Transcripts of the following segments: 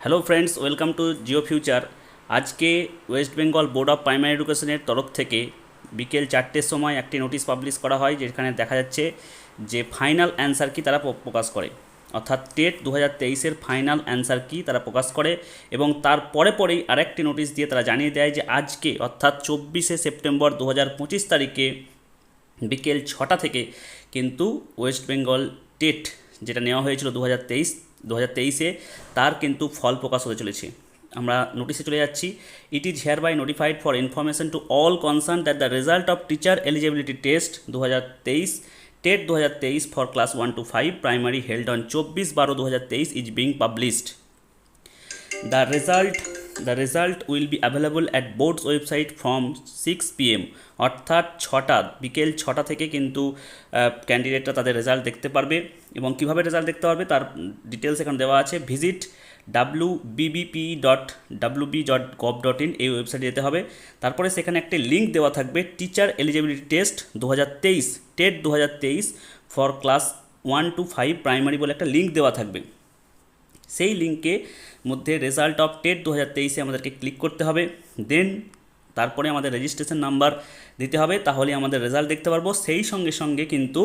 Hello friends welcome to Jio future আজকে West Bengal Board of Primary এডুকেশনের তরফ থেকে বিকেল চারটের সময় একটি নোটিশ পাবলিশ করা হয়, যেখানে দেখা যাচ্ছে যে ফাইনাল অ্যান্সার কি তারা প্রকাশ করে। অর্থাৎ টেট দু হাজার তেইশের ফাইনাল অ্যান্সার কি তারা প্রকাশ করে এবং তার পরে পরেই আরেকটি নোটিশ দিয়ে তারা জানিয়ে দেয় যে আজকে, অর্থাৎ চব্বিশে সেপ্টেম্বর দু হাজার পঁচিশ তারিখে বিকেল ছটা থেকে কিন্তু ওয়েস্ট বেঙ্গল টেট যেটা নেওয়া হয়েছিল দু হাজার তেইশ দু তেইশে তার কিন্তু ফল প্রকাশ হতে চলেছে। আমরা নোটিশে চলে যাচ্ছি it is hereby notified for information to all concern that the result of teacher eligibility test দু তেইশ, টেট দু হাজার তেইশ for class one to five primary held on চব্বিশ বারো দু হাজার তেইশ is being published the result the result will be available at board's website from six PM অর্থাৎ ছটা, বিকেল ছটা থেকে কিন্তু ক্যান্ডিডেটরা তাদের রেজাল্ট দেখতে পারবে। এবং কীভাবে রেজাল্ট দেখতে পারবে তার ডিটেলস এখানে দেওয়া আছে। Visit W BBP dot W B dot gov dot in এই ওয়েবসাইটে যেতে হবে। তারপরে সেখানে একটি লিঙ্ক দেওয়া থাকবে টিচার এলিজিবিলিটি টেস্ট দু হাজার তেইশ টেট দু হাজার তেইশ for class one to five primary বলে একটা লিঙ্ক দেওয়া থাকবে। সেই লিঙ্কে মধ্যে রেজাল্ট অফ টেট দু হাজার তেইশে আমাদেরকে ক্লিক করতে হবে। দেন তারপরে আমাদের রেজিস্ট্রেশন নাম্বার দিতে হবে। তাহলে আমাদের রেজাল্ট দেখতে পারব। সেই সঙ্গে সঙ্গে কিন্তু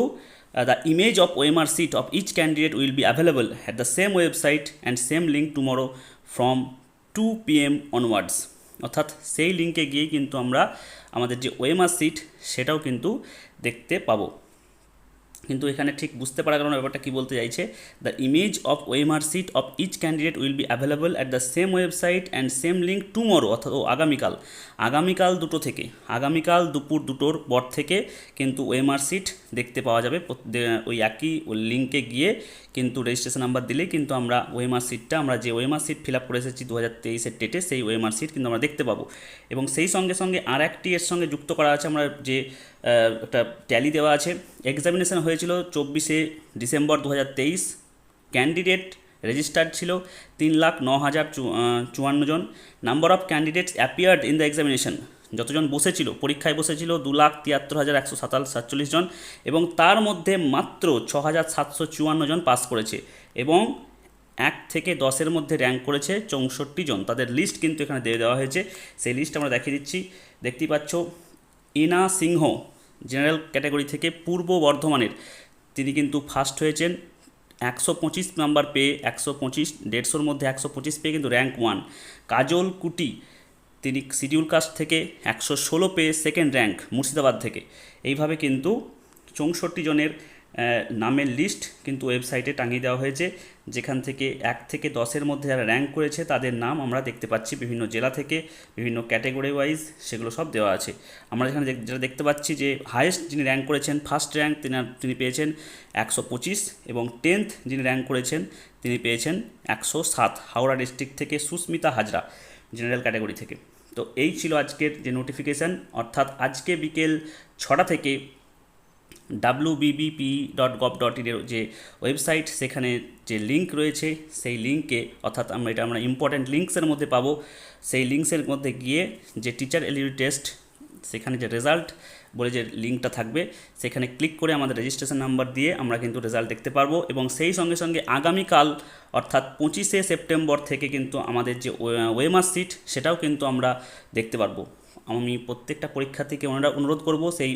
the image of OMR sheet of each candidate will be available at the same website and same link tomorrow from two PM onwards অর্থাৎ সেই লিঙ্কে গিয়ে কিন্তু আমরা আমাদের যে ওএমআর সিট সেটাও কিন্তু দেখতে পাবো। কিন্তু এখানে ঠিক বুঝতে পারা গেল না ব্যাপারটা কী বলতে চাইছে the image of OMR sheet of each candidate will be available at the same website and same link tomorrow অর্থাৎ ও আগামীকাল। আগামীকাল দুটো থেকে, আগামীকাল দুপুর দুটোর পর থেকে কিন্তু ওয়েমার সিট দেখতে পাওয়া যাবে। ওই একই লিঙ্কে গিয়ে কিন্তু রেজিস্ট্রেশন নাম্বার দিলেই কিন্তু আমরা ওয়েমার সিটটা আমরা যে ওয়েমার সিট ফিল আপ করে এসেছি দু হাজার তেইশের টেটে সেই ওয়েমার সিট কিন্তু আমরা দেখতে পাবো। এবং সেই সঙ্গে সঙ্গে আর একটি এর সঙ্গে যুক্ত করা আছে, আমরা যে একটা ট্যালি দেওয়া আছে এক্সামিনেশন হয়েছিল চব্বিশে ডিসেম্বর দু হাজার তেইশ। ক্যান্ডিডেট রেজিস্টার্ড ছিল তিন লাখ ন হাজার চুয়ান্ন জন। Number of candidates appeared in the examination. যতজন বসেছিল, পরীক্ষায় বসেছিল দু লাখ তিয়াত্তর হাজার একশো সাতাল সাতচল্লিশ জন এবং তার মধ্যে মাত্র ছ হাজার সাতশো চুয়ান্ন জন পাস করেছে এবং এক থেকে দশের মধ্যে র্যাঙ্ক করেছে চৌষট্টি জন। তাদের লিস্ট কিন্তু এখানে দিয়ে দেওয়া হয়েছে। সেই লিস্ট আমরা দেখিয়ে দিচ্ছি। দেখতেই পাচ্ছ, ইনা সিংহ জেনারেল ক্যাটাগরি থেকে পূর্ব বর্ধমানের। তিনি কিন্তু ফার্স্ট হয়েছেন, একশো পঁচিশ নাম্বার পেয়ে একশো পঁচিশ, দেড়শোর মধ্যে একশো পঁচিশ পেয়ে কিন্তু র্যাঙ্ক ওয়ান কাজল কুটি, তিনি শিডিউল কাস্ট থেকে একশো ষোলো পেয়ে সেকেন্ড র্যাঙ্ক মুর্শিদাবাদ থেকে। এইভাবে কিন্তু চৌষট্টি জনের নামের লিস্ট কিন্তু ওয়েবসাইটে টাঙিয়ে দেওয়া হয়েছে। যেখান থেকে এক থেকে দশের মধ্যে যারা র্যাঙ্ক করেছে, তাদের নাম আমরা দেখতে পাচ্ছি। বিভিন্ন জেলা থেকে, বিভিন্ন ক্যাটেগরি ওয়াইজ সেগুলো সব দেওয়া আছে। আমরা যেখানে যেটা দেখতে পাচ্ছি যে হায়েস্ট যিনি র্যাঙ্ক করেছেন ফার্স্ট র্যাঙ্ক তিনি তিনি পেয়েছেন একশো পঁচিশ এবং টেন্থ যিনি র্যাঙ্ক করেছেন, তিনি পেয়েছেন একশো সাত হাওড়া ডিস্ট্রিক্ট থেকে সুস্মিতা হাজরা জেনারেল ক্যাটাগরি থেকে। তো এই ছিল আজকের যে নোটিফিকেশান অর্থাৎ আজকে বিকেল ছটা থেকে ডাব্লু বিবিপি ডট ডট যে ওয়েবসাইট সেখানে যে লিঙ্ক রয়েছে, সেই লিঙ্কে অর্থাৎ আমরা এটা আমরা ইম্পর্ট্যান্ট লিঙ্কসের মধ্যে পাবো। সেই লিঙ্কসের মধ্যে গিয়ে যে টিচার এলিজিবিলিটি টেস্ট সেখানে যে রেজাল্ট বলে যে লিঙ্কটা থাকবে, সেখানে ক্লিক করে আমাদের রেজিস্ট্রেশন নাম্বার দিয়ে আমরা কিন্তু রেজাল্ট দেখতে পারব এবং সেই সঙ্গে সঙ্গে আগামীকাল, অর্থাৎ পঁচিশে সেপ্টেম্বর থেকে কিন্তু আমাদের যে ওয়েমার সিট সেটাও কিন্তু আমরা দেখতে পারব। আমি প্রত্যেকটা পরীক্ষার্থীকে ওনারা অনুরোধ করব, সেই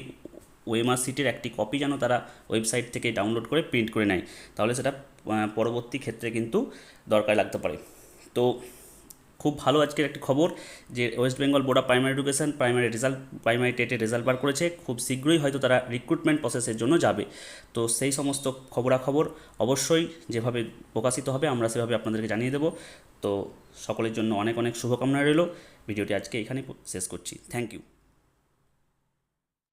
ওয়েমার সিটের একটি কপি যেন তারা ওয়েবসাইট থেকে ডাউনলোড করে প্রিন্ট করে নেয়। তাহলে সেটা পরবর্তী ক্ষেত্রে কিন্তু দরকার লাগতে পারে। তো খুব ভালো আজকের একটি খবর যে West Bengal Board of Primary Education primary result primary টেটের result বার করেছে। খুব শীঘ্রই হয়তো তারা রিক্রুটমেন্ট প্রসেসের জন্য যাবে। তো সেই সমস্ত খবরাখবর অবশ্যই যেভাবে প্রকাশিত হবে, আমরা সেভাবে আপনাদেরকে জানিয়ে দেবো। তো সকলের জন্য অনেক অনেক শুভকামনা রইল। ভিডিওটি আজকে এখানে শেষ করছি। Thank you